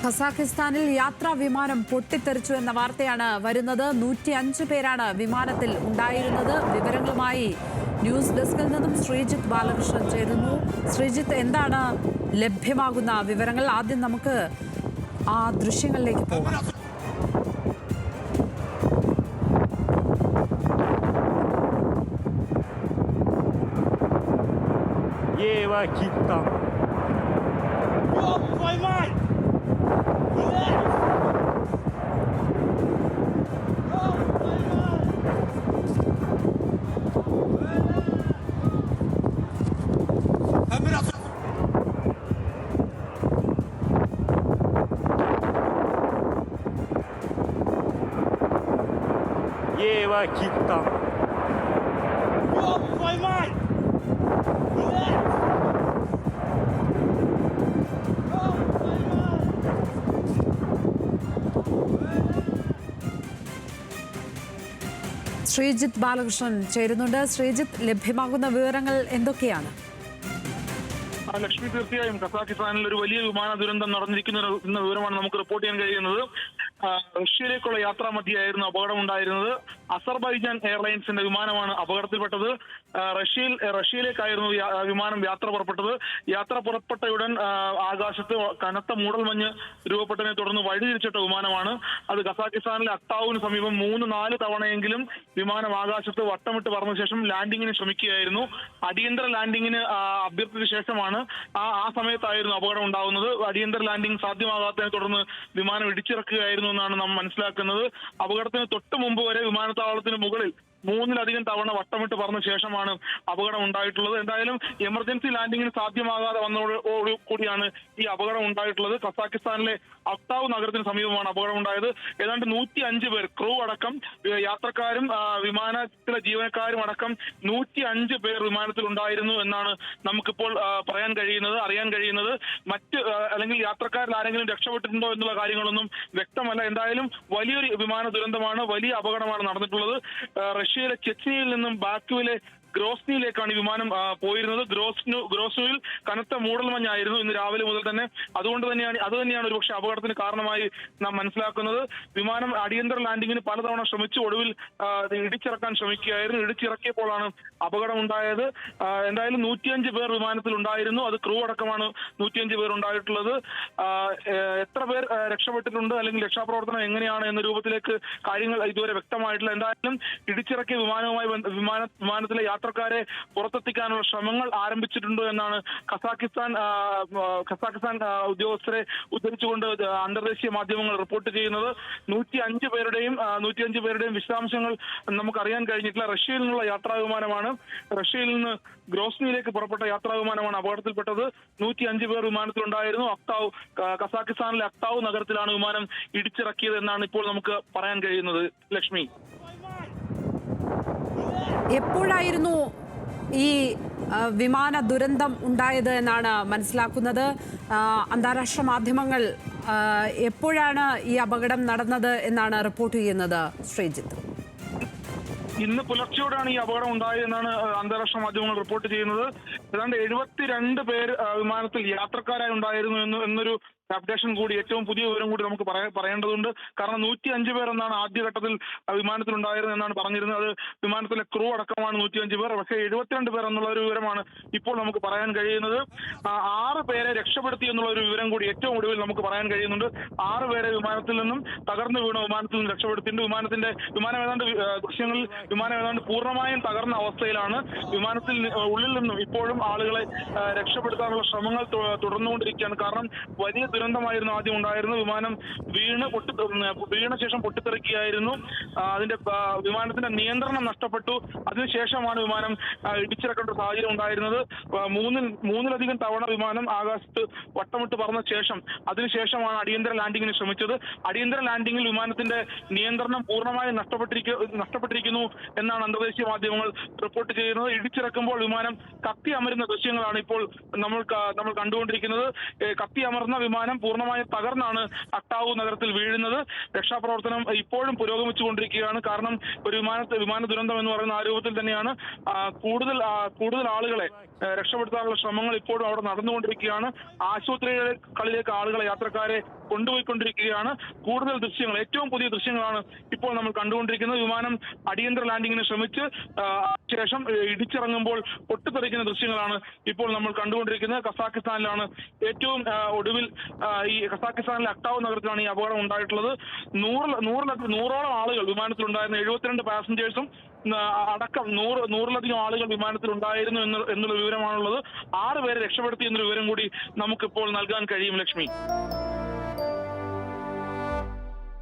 ഖസാക്കിസ്ഥാനിൽ യാത്രാ വിമാനം പൊട്ടിത്തെറിച്ചു എന്ന വാർത്തയാണ് വരുന്നത് നൂറ്റി അഞ്ച് പേരാണ് വിമാനത്തിൽ ഉണ്ടായിരുന്നത് വിവരങ്ങളുമായി ന്യൂസ് ഡെസ്കിൽ നിന്നും ശ്രീജിത്ത് ബാലകൃഷ്ണൻ ചേരുന്നു ശ്രീജിത്ത് എന്താണ് ലഭ്യമാകുന്ന വിവരങ്ങൾ ആദ്യം നമുക്ക് ആ ദൃശ്യങ്ങളിലേക്ക് പോകാം Ева Китта. Ёб твою Ева Китта. ёб твою мать! Блядь! Ёб твою мать! ശ്രീജിത്ത് ബാലകൃഷ്ണൻ ചേരുന്നുണ്ട് ശ്രീജിത്ത് ലഭ്യമാകുന്ന വിവരങ്ങൾ എന്തൊക്കെയാണ് ആ, ലക്ഷ്മി തീർച്ചയായും കസാഖിസ്ഥാനിൽ ഒരു വലിയ വിമാന ദുരന്തം നടന്നിരിക്കുന്ന ഒരു- എന്ന വിവരമാണ് നമുക്ക് റിപ്പോർട്ട് ചെയ്യാൻ കഴിയുന്നത് ആ, റഷ്യയിലേക്കുള്ള യാത്രാ മധ്യയായിരുന്നു അപകടം ഉണ്ടായിരുന്നത് അസർബൈജാൻ എയർലൈൻസിന്റെ വിമാനമാണ് അപകടത്തിൽപ്പെട്ടത്. റഷ്യയിൽ റഷ്യയിലേക്കായിരുന്നു വിമാനം യാത്ര പുറപ്പെട്ടത്. യാത്ര പുറപ്പെട്ടയുടൻ ആകാശത്ത് കനത്ത മൂടൽമഞ്ഞ് രൂപപ്പെട്ടതിനെ തുടർന്ന് വഴിതിരിച്ചിട്ട വിമാനമാണ്. അത് കസാഖിസ്ഥാനിലെ അക്താവിന് സമീപം മൂന്ന് നാല് തവണയെങ്കിലും വിമാനം ആകാശത്ത് വട്ടമിട്ട് പറഞ്ഞ ശേഷം ലാൻഡിങ്ങിന് ശ്രമിക്കുകയായിരുന്നു. അടിയന്തര ലാൻഡിങ്ങിന് അഭ്യർത്ഥിച്ച ശേഷമാണ് ആ ആ സമയത്തായിരുന്നു അപകടം ഉണ്ടാകുന്നത് അടിയന്തര ലാൻഡിംഗ് സാധ്യമാകാത്തതിനെ തുടർന്ന് വിമാനം ഇടിച്ചിറക്കുകയായിരുന്നു എന്നാണ് നാം മനസ്സിലാക്കുന്നത്. അപകടത്തിന് തൊട്ടു മുമ്പ് വരെ വിമാനത്താവളത്തിന് മുകളിൽ മൂന്നിലധികം തവണ വട്ടമിട്ട് പറഞ്ഞ ശേഷമാണ് അപകടം ഉണ്ടായിട്ടുള്ളത്. എന്തായാലും എമർജൻസി ലാൻഡിങ്ങിന് സാധ്യമാകാതെ വന്നതോടു കൂടിയാണ് ഈ അപകടം ഉണ്ടായിട്ടുള്ളത്. കസാക്കിസ്ഥാനിലെ അക്താവ് നഗരത്തിന് സമീപമാണ് അപകടം ഉണ്ടായത്. ഏതാണ്ട് നൂറ്റി അഞ്ച് പേർ ക്രൂ അടക്കം യാത്രക്കാരും വിമാനത്തിലെ ജീവനക്കാരും അടക്കം നൂറ്റി അഞ്ച് പേർ വിമാനത്തിൽ ഉണ്ടായിരുന്നു എന്നാണ് നമുക്കിപ്പോൾ പറയാൻ കഴിയുന്നത് അറിയാൻ കഴിയുന്നത്. മറ്റ് അല്ലെങ്കിൽ യാത്രക്കാരിൽ ആരെങ്കിലും രക്ഷപ്പെട്ടിട്ടുണ്ടോ എന്നുള്ള കാര്യങ്ങളൊന്നും വ്യക്തമല്ല. എന്തായാലും വലിയൊരു വിമാന ദുരന്തമാണ് വലിയ അപകടമാണ് നടന്നിട്ടുള്ളത്. റഷ്യയിലെ ചെച്നിയിൽ നിന്നും ബാക്കുവിലെ ഗ്രോസ്നിയിലേക്കാണ് വിമാനം പോയിരുന്നത്. ഗ്രോസ്നു ഗ്രോസ്നുവിൽ കനത്ത മൂടൽമഞ്ഞായിരുന്നു ഇന്ന് രാവിലെ മുതൽ തന്നെ. അതുകൊണ്ട് തന്നെയാണ് അത് തന്നെയാണ് ഒരുപക്ഷെ അപകടത്തിന് കാരണമായി നാം മനസ്സിലാക്കുന്നത്. വിമാനം അടിയന്തര ലാൻഡിങ്ങിന് പലതവണ ശ്രമിച്ചു. ഒടുവിൽ ഇടിച്ചിറക്കാൻ ശ്രമിക്കുകയായിരുന്നു. ഇടിച്ചിറക്കിയപ്പോഴാണ് അപകടം ഉണ്ടായത് എന്തായാലും നൂറ്റിയഞ്ച് പേർ വിമാനത്തിൽ ഉണ്ടായിരുന്നു അത് ക്രൂ അടക്കമാണ് നൂറ്റിയഞ്ച് പേർ ഉണ്ടായിട്ടുള്ളത്. എത്ര പേർ രക്ഷപ്പെട്ടിട്ടുണ്ട് അല്ലെങ്കിൽ രക്ഷാപ്രവർത്തനം എങ്ങനെയാണ് എന്ന രൂപത്തിലേക്ക് കാര്യങ്ങൾ ഇതുവരെ വ്യക്തമായിട്ടില്ല. എന്തായാലും ഇടിച്ചിറക്കിയ വിമാനവുമായി വിമാന വിമാനത്തിലെ യാത്രക്കാരെ പുറത്തെത്തിക്കാനുള്ള ശ്രമങ്ങൾ ആരംഭിച്ചിട്ടുണ്ടോ എന്നാണ് ആ, കസാക്കിസ്ഥാൻ ഉദ്യോഗസ്ഥരെ ഉദ്ധരിച്ചുകൊണ്ട് അന്തർദേശീയ മാധ്യമങ്ങൾ റിപ്പോർട്ട് ചെയ്യുന്നത്. നൂറ്റി അഞ്ച് പേരുടെയും നൂറ്റി അഞ്ച് പേരുടെയും വിശദാംശങ്ങൾ നമുക്ക് അറിയാൻ കഴിഞ്ഞിട്ടില്ല. റഷ്യയിൽ നിന്നുള്ള യാത്രാ വിമാനമാണ് റഷ്യയിൽ നിന്ന് ഗ്രോസ്നിയിലേക്ക് പുറപ്പെട്ട യാത്രാ വിമാനമാണ് അപകടത്തിൽപ്പെട്ടത്. നൂറ്റി അഞ്ച് പേർ വിമാനത്തിലുണ്ടായിരുന്നു. അക്താവ് കസാക്കിസ്ഥാനിലെ അക്താവ് നഗരത്തിലാണ് വിമാനം ഇടിച്ചിറക്കിയത് എന്നാണ് ഇപ്പോൾ നമുക്ക് പറയാൻ കഴിയുന്നത്. ലക്ഷ്മി. എപ്പോഴായിരുന്നു ഈ വിമാന ദുരന്തം ഉണ്ടായത് എന്നാണ് മനസ്സിലാക്കുന്നത്? അന്താരാഷ്ട്ര മാധ്യമങ്ങൾ എപ്പോഴാണ് ഈ അപകടം നടന്നത് എന്നാണ് റിപ്പോർട്ട് ചെയ്യുന്നത്? ശ്രീജിത്ത്. ഇന്ന് പുലർച്ചെയോടാണ് ഈ അപകടം ഉണ്ടായതെന്നാണ് അന്താരാഷ്ട്ര മാധ്യമങ്ങൾ റിപ്പോർട്ട് ചെയ്യുന്നത്. ഏതാണ്ട് എഴുപത്തിരണ്ട് പേർ വിമാനത്തിൽ യാത്രക്കാരായി ഉണ്ടായിരുന്നു എന്ന് എന്നൊരു അപ്ഡേഷൻ കൂടി ഏറ്റവും പുതിയ വിവരം കൂടി നമുക്ക് പറയാ- പറയേണ്ടതുണ്ട്. കാരണം നൂറ്റി അഞ്ച് പേർ എന്നാണ് ആദ്യഘട്ടത്തിൽ ഉണ്ടായിരുന്നത് എന്നാണ് പറഞ്ഞിരുന്നത്. അത് വിമാനത്തിലെ ക്രൂ അടക്കമാണ് നൂറ്റി അഞ്ച് പേർ. പക്ഷേ എഴുപത്തിരണ്ട് പേർ എന്നുള്ള ഒരു വിവരമാണ് ഇപ്പോൾ നമുക്ക് പറയാൻ കഴിയുന്നത്. ആറ് പേരെ രക്ഷപ്പെടുത്തി എന്നുള്ള ഒരു വിവരം കൂടി ഏറ്റവും ഒടുവിൽ നമുക്ക് പറയാൻ കഴിയുന്നുണ്ട്. ആറ് പേരെ വിമാനത്തിൽ നിന്നും തകർന്നു വീണ വിമാനത്തിൽ നിന്നും രക്ഷപ്പെടുത്തിയിട്ടുണ്ട്. വിമാനത്തിന്റെ വിമാനം ഏതാണ്ട് ദൃശ്യങ്ങളിൽ വിമാനം ഏതാണ്ട് പൂർണമായും തകർന്ന അവസ്ഥയിലാണ്. വിമാനത്തിൽ ഉള്ളിൽ നിന്നും ഇപ്പോഴും ആളുകളെ രക്ഷപ്പെടുത്താനുള്ള ശ്രമങ്ങൾ തുടർന്നുകൊണ്ടിരിക്കുകയാണ്. കാരണം വലിയ ദുരന്തമായിരുന്നു. ആദ്യം ഉണ്ടായിരുന്നത് വിമാനം വീണ് പൊട്ടി വീണ ശേഷം പൊട്ടിത്തെറിക്കുകയായിരുന്നു. അതിന്റെ വിമാനത്തിന്റെ നിയന്ത്രണം നഷ്ടപ്പെട്ടു. അതിനുശേഷമാണ് വിമാനം ഇടിച്ചിറക്കേണ്ട സാഹചര്യം ഉണ്ടായിരുന്നത്. മൂന്നിൽ മൂന്നിലധികം തവണ വിമാനം ആകാശത്ത് വട്ടമിട്ട് പറന്ന ശേഷം അതിനുശേഷമാണ് അടിയന്തര ലാൻഡിങ്ങിന് ശ്രമിച്ചത്. അടിയന്തര ലാൻഡിങ്ങിൽ വിമാനത്തിന്റെ നിയന്ത്രണം പൂർണമായും നഷ്ടപ്പെട്ടിരിക്ക നഷ്ടപ്പെട്ടിരിക്കുന്നു എന്നാണ് അന്തർദേശീയ മാധ്യമങ്ങൾ റിപ്പോർട്ട് ചെയ്യുന്നത്. ഇടിച്ചിറക്കുമ്പോൾ വിമാനം കത്തി അമരുന്ന ദൃശ്യങ്ങളാണ് ഇപ്പോൾ നമ്മൾ നമ്മൾ കണ്ടുകൊണ്ടിരിക്കുന്നത്. കത്തി അമർന്ന വിമാനം വിമാനം പൂർണമായും തകർന്നാണ് അട്ടാവു നഗരത്തിൽ വീഴുന്നത്. രക്ഷാപ്രവർത്തനം ഇപ്പോഴും പുരോഗമിച്ചുകൊണ്ടിരിക്കുകയാണ്. കാരണം ഒരു വിമാനത്തെ വിമാന ദുരന്തം എന്ന് പറയുന്ന ആരോപത്തിൽ രൂപത്തിൽ തന്നെയാണ് കൂടുതൽ കൂടുതൽ ആളുകളെ രക്ഷപ്പെടുത്താനുള്ള ശ്രമങ്ങൾ ഇപ്പോഴും അവിടെ നടന്നുകൊണ്ടിരിക്കുകയാണ്. ആശുപത്രികളിലേക്ക് ആളുകളെ യാത്രക്കാരെ കൊണ്ടുപോയിക്കൊണ്ടിരിക്കുകയാണ്. കൂടുതൽ ദൃശ്യങ്ങൾ ഏറ്റവും പുതിയ ദൃശ്യങ്ങളാണ് ഇപ്പോൾ നമ്മൾ കണ്ടുകൊണ്ടിരിക്കുന്നത്. വിമാനം അടിയന്തര ലാൻഡിങ്ങിന് ശ്രമിച്ച് ശേഷം ഇടിച്ചിറങ്ങുമ്പോൾ പൊട്ടിത്തെറിക്കുന്ന ദൃശ്യങ്ങളാണ് ഇപ്പോൾ നമ്മൾ കണ്ടുകൊണ്ടിരിക്കുന്നത്. കസാഖിസ്ഥാനിലാണ് ഏറ്റവും ഒടുവിൽ ഈ കസാഖിസ്ഥാനിലെ അക്ടാവ് നഗരത്തിലാണ് ഈ അപകടം ഉണ്ടായിട്ടുള്ളത്. നൂറ് നൂറിലധികം നൂറോളം ആളുകൾ വിമാനത്തിലുണ്ടായിരുന്ന. എഴുപത്തിരണ്ട് പാസഞ്ചേഴ്സും അടക്കം നൂറ് നൂറിലധികം ആളുകൾ വിമാനത്തിൽ ഉണ്ടായിരുന്നു എന്ന് എന്നുള്ള വിവരമാണുള്ളത്. ആറ് പേരെ രക്ഷപ്പെടുത്തി എന്നൊരു വിവരം കൂടി നമുക്കിപ്പോൾ നൽകാൻ കഴിയും ലക്ഷ്മി.